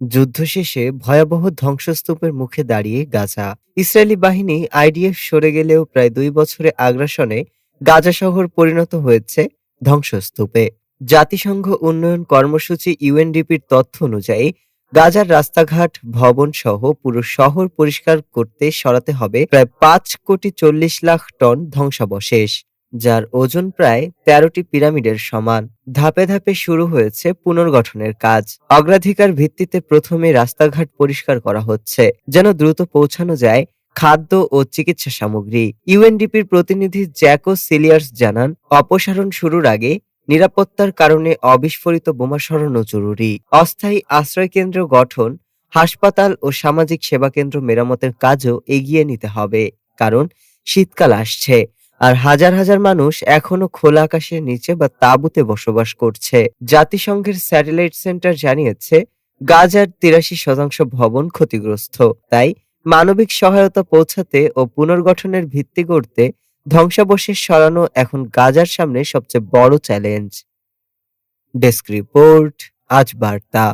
যুদ্ধ শেষে ভয়াবহ ধ্বংসস্তূপের মুখে দাঁড়িয়ে গাজা। ইসরায়েলি বাহিনী আইডিএফ সরে গেলেও প্রায় দুই বছরে আগ্রাসনে গাজা শহর পরিণত হয়েছে ধ্বংসস্তূপে। জাতিসংঘ উন্নয়ন কর্মসূচি ইউএনডিপির তথ্য অনুযায়ী, গাজার রাস্তাঘাট ভবন সহ পুরো শহর পরিষ্কার করতে সরাতে হবে প্রায় পাঁচ কোটি চল্লিশ লাখ টন ধ্বংসাবশেষ। যার ওজন প্রায় তেরোটি পিরামিডের সমান। ধাপে ধাপে শুরু হয়েছে পুনর্গঠনের কাজ। অগ্রাধিকার ভিত্তিতে প্রথমে রাস্তাঘাট পরিষ্কার করা হচ্ছে, যেন দ্রুত পৌঁছানো যায় খাদ্য ও চিকিৎসা সামগ্রী। ইউএনডিপির প্রতিনিধি জ্যাকো সিলিয়ার্স জানান, অপসারণ শুরুর আগে নিরাপত্তার কারণে অবিস্ফোরিত বোমা সরানো জরুরি। অস্থায়ী আশ্রয়কেন্দ্র গঠন, হাসপাতাল ও সামাজিক সেবাকেন্দ্র মেরামতের কাজও এগিয়ে নিতে হবে, কারণ শীতকাল আসছে। আর হাজার হাজার মানুষ এখনও খোলা আকাশের নিচে বা তাঁবুতে বসবাস করছে। জাতিসংঘের স্যাটেলাইট সেন্টার জানিয়েছে, গাজার তিরাশি শতাংশ ভবন ক্ষতিগ্রস্ত। তাই মানবিক সহায়তা পৌঁছাতে ও পুনর্গঠনের ভিত্তি করতে ধ্বংসাবশেষ সরানো এখন গাজার সামনে সবচেয়ে বড় চ্যালেঞ্জ। ডেস্ক রিপোর্ট, আজ বার্তা।